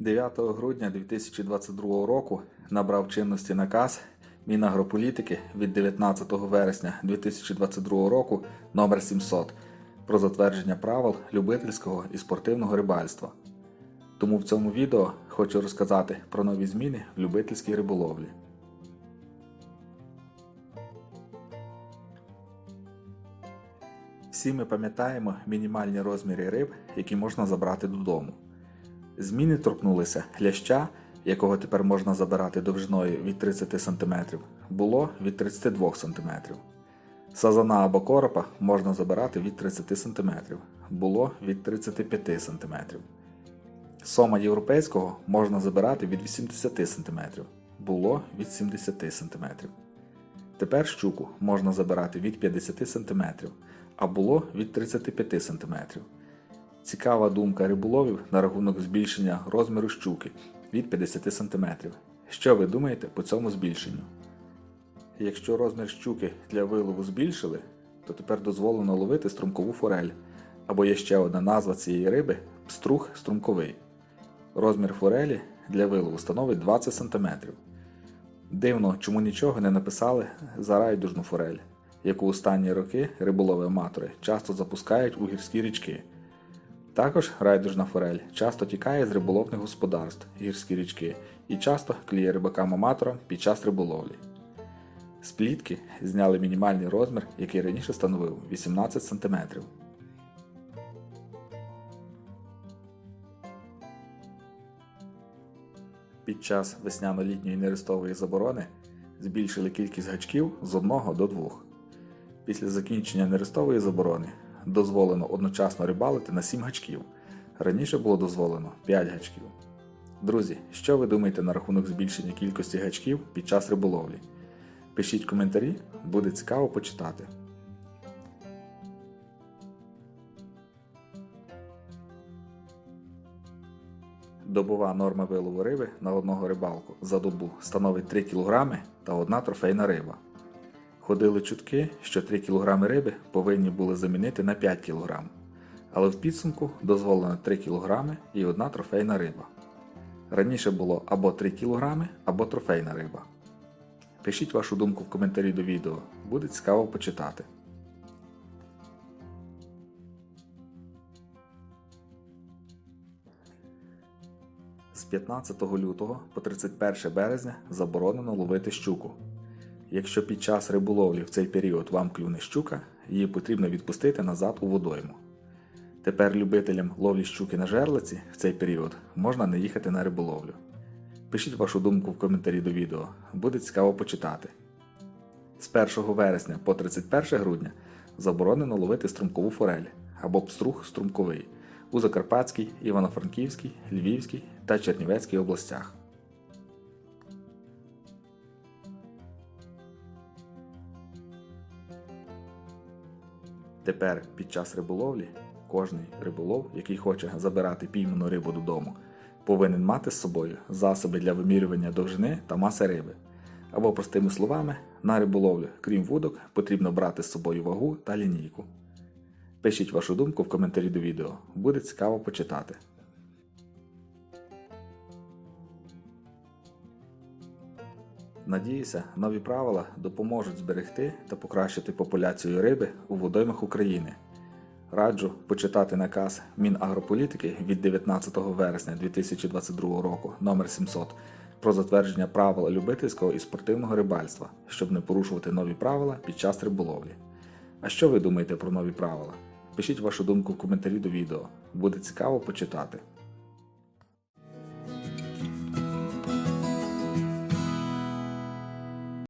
9 грудня 2022 року набрав чинності наказ Мінагрополітики від 19 вересня 2022 року номер 700 про затвердження правил любительського і спортивного рибальства. Тому в цьому відео хочу розказати про нові зміни в любительській риболовлі. Всі ми пам'ятаємо мінімальні розміри риб, які можна забрати додому. Зміни торкнулися ляща, якого тепер можна забирати довжиною від 30 см, було від 32 см. Сазана або коропа можна забирати від 30 см, було від 35 см. Сома європейського можна забирати від 80 см, було від 70 см. Тепер щуку можна забирати від 50 см, а було від 35 см. Цікава думка риболовів на рахунок збільшення розміру щуки від 50 см. Що ви думаєте по цьому збільшенню? Якщо розмір щуки для вилову збільшили, то тепер дозволено ловити струмкову форель, або є ще одна назва цієї риби пструг струмковий. Розмір форелі для вилову становить 20 см. Дивно, чому нічого не написали за райдужну форель, яку останні роки риболови-аматори часто запускають у гірські річки. Також райдужна форель часто тікає з риболовних господарств гірські річки і часто кліє рибакам-аматорам під час риболовлі. З плітки зняли мінімальний розмір, який раніше становив 18 см. Під час весняно-літньої нерестової заборони збільшили кількість гачків з 1 до 2. Після закінчення нерестової заборони дозволено одночасно рибалити на 7 гачків. Раніше було дозволено 5 гачків. Друзі, що ви думаєте на рахунок збільшення кількості гачків під час риболовлі? Пишіть коментарі, буде цікаво почитати. Добова норма вилову риби на одного рибалку за добу становить 3 кг та одна трофейна риба. Ходили чутки, що 3 кг риби повинні були замінити на 5 кг, але в підсумку дозволено 3 кг і одна трофейна риба. Раніше було або 3 кг, або трофейна риба. Пишіть вашу думку в коментарі до відео, буде цікаво почитати. З 15 лютого по 31 березня заборонено ловити щуку. Якщо під час риболовлі в цей період вам клюне щука, її потрібно відпустити назад у водойму. Тепер любителям ловлі щуки на жерлиці в цей період можна не їхати на риболовлю. Пишіть вашу думку в коментарі до відео, буде цікаво почитати. З 1 вересня по 31 грудня заборонено ловити струмкову форель або пструг струмковий у Закарпатській, Івано-Франківській, Львівській та Чернівецькій областях. Тепер під час риболовлі кожний риболов, який хоче забирати пійману рибу додому, повинен мати з собою засоби для вимірювання довжини та маси риби. Або, простими словами, на риболовлю, крім вудок, потрібно брати з собою вагу та лінійку. Пишіть вашу думку в коментарі до відео, буде цікаво почитати. Надіюся, нові правила допоможуть зберегти та покращити популяцію риби у водоймах України. Раджу почитати наказ Мінагрополітики від 19 вересня 2022 року номер 700 про затвердження правил любительського і спортивного рибальства, щоб не порушувати нові правила під час риболовлі. А що ви думаєте про нові правила? Пишіть вашу думку в коментарі до відео, буде цікаво почитати.